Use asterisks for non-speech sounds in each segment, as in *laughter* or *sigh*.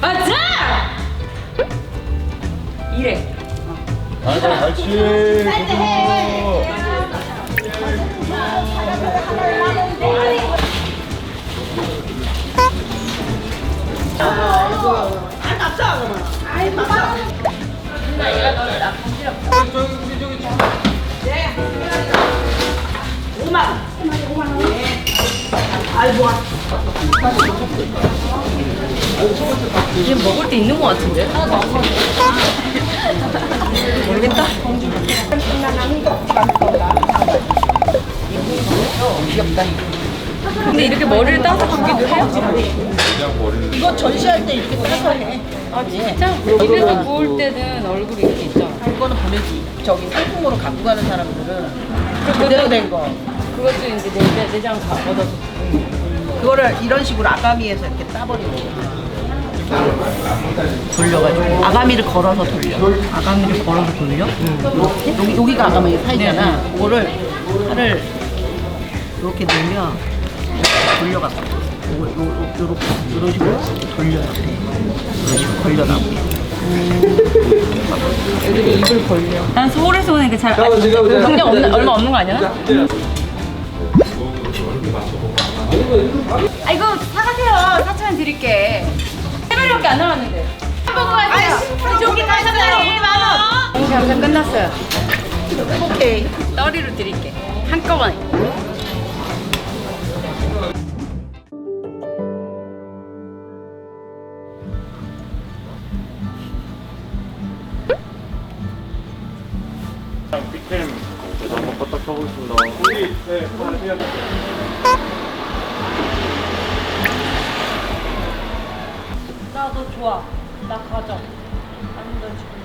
맞아! 이래. 아이고 같이 고고 이게 먹을 때 있는 것 같은데? 모르겠다. 근데 이렇게 머리를 따서 주기도 해요? 이거 전시할 때 이렇게 따서 해. 아 진짜? 입에서 구울 때는 얼굴이 이렇게 있잖아. 이거는 보내지. 저기 상품으로 갖고 가는 사람들은 그대로 된 거. 그것도 이제 내장, 내장 다 얻어서. 그거를 이런 식으로 아가미에서 이렇게 따버리고 돌려가지고 아가미를 걸어서 돌려. 아가미를 걸어서 돌려? 여기 여기가 아가미 사이잖아. 그거를 팔을 이렇게 넣으면 돌려갖고 요거 요, 요, 요렇게 이런 식으로 돌려야 돼. 이런 식으로 걸려나오게. 애들이 입을 벌려. 난 서울에서 오니까 잘. 아, 경력 없는, 얼마 없는 거 아니야? 아 이거 사가세요. 4천 원 드릴게. 세 마리밖에 안 남았는데. 먹고 가세요. 저기 가셨어요. 우리 만 원. 장사 끝났어요. 오케이. 떠리로 드릴게. 한꺼번에. 네 안녕하세요 나도 좋아. 나 가져. 너 지금.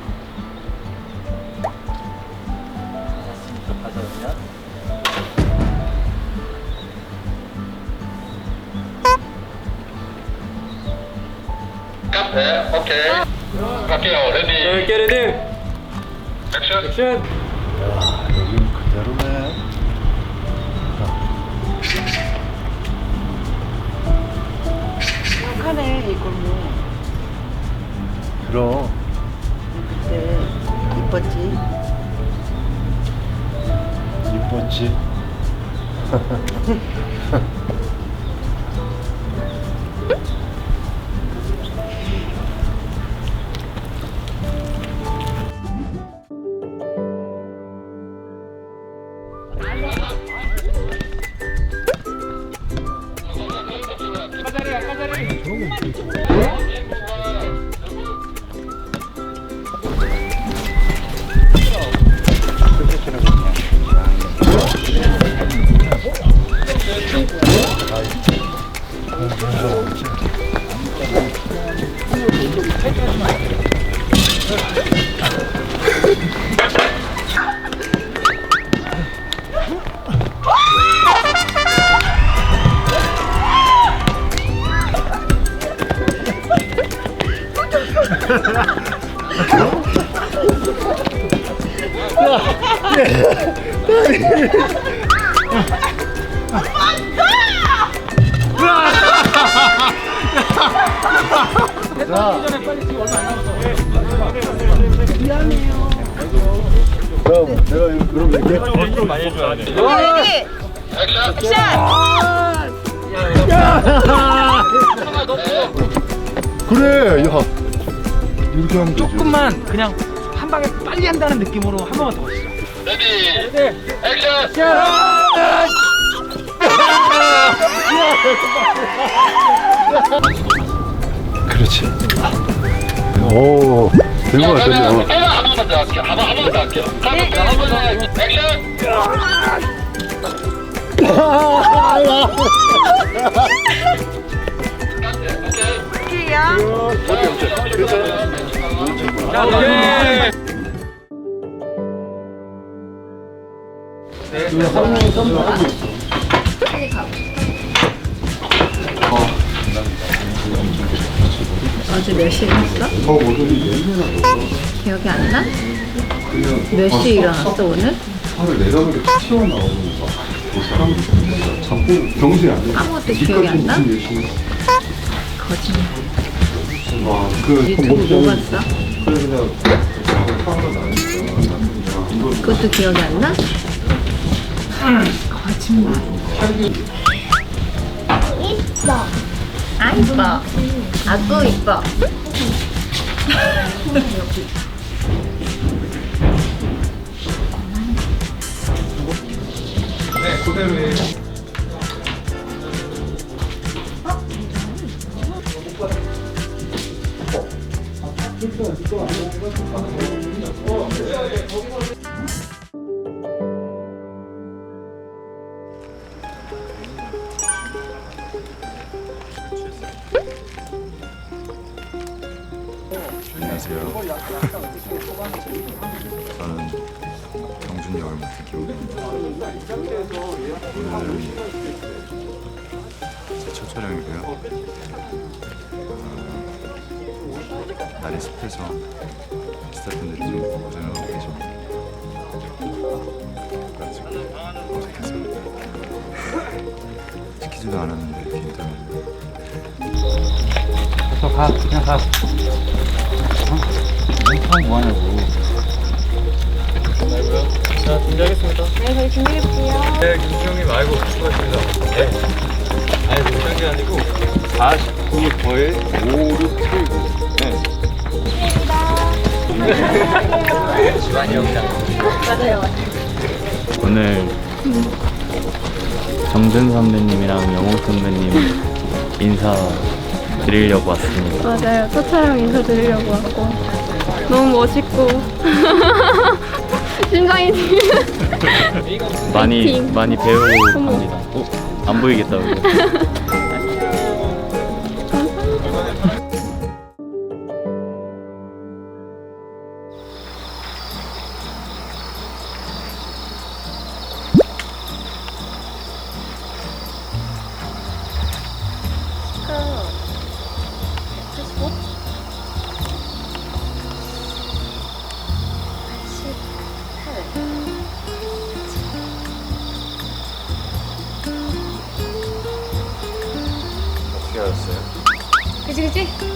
카페 오케이 갈게요 레디 네 깨레디 액션 액션 하네 이걸 뭐 그럼. 그때 이뻤지. 이뻤지 *laughs* 그럼 내가 이거 그럼 이렇게 좀 많이 해줘야 돼 그래 야 이렇게 하면 되지 조금만 그냥 한 방에 빨리 한다는 느낌으로 한 번만 더 하시죠. 레디 액션! 그렇지. 오 왔더니 어. 그러면 한 번만 더 할게요. 한 번- 한 번만 더 할게요. 카페 한번 액션 *laughs* 드릴게요. 어디 그 어제 몇 시에 일어났어? 저 오늘 예민하고 기억이 안 나? 몇 시에 일어났어 오늘? 팔을 내려가게 튀어나오는 거 사람 자꾸 정신이 안 나. 아무것도 기억이 안 나? 거짓말 와, 그 유튜브 뭐 봤어? 그래 그냥 화가 나니까 이거 그것도 기억이 안 나? 거짓말. 이뻐. 아 이뻐. 아또 이뻐. 네, 그대로예 안녕하세요. 저는 경준 역을 맡은 김우빈입니다. 오늘은 제첫 촬영이고요. 어, 날이 습해서 스태프분들이 좀 고생하고. 그래가지고 고생했습니다. 시키지도 않았는데 이렇게 인터뷰를 가 그냥 가 어? 뭐하냐고 자, 준비하겠습니다. 네, 저희 준비해볼게요. 네, 김수영님, 아이고, 수고하셨습니다. 네. 아니, 못한 게 아니고, 49 더해 5, 6, 7, 9. 네. 오늘 정든 선배님이랑 영호 선배님 인사 드리려고 왔습니다. 맞아요. 첫 촬영 인사드리려고 왔고 너무 멋있고 *laughs* 심장이 많이. 많이 배우고 갑니다. 어? 안 보이겠다. *laughs* 이거.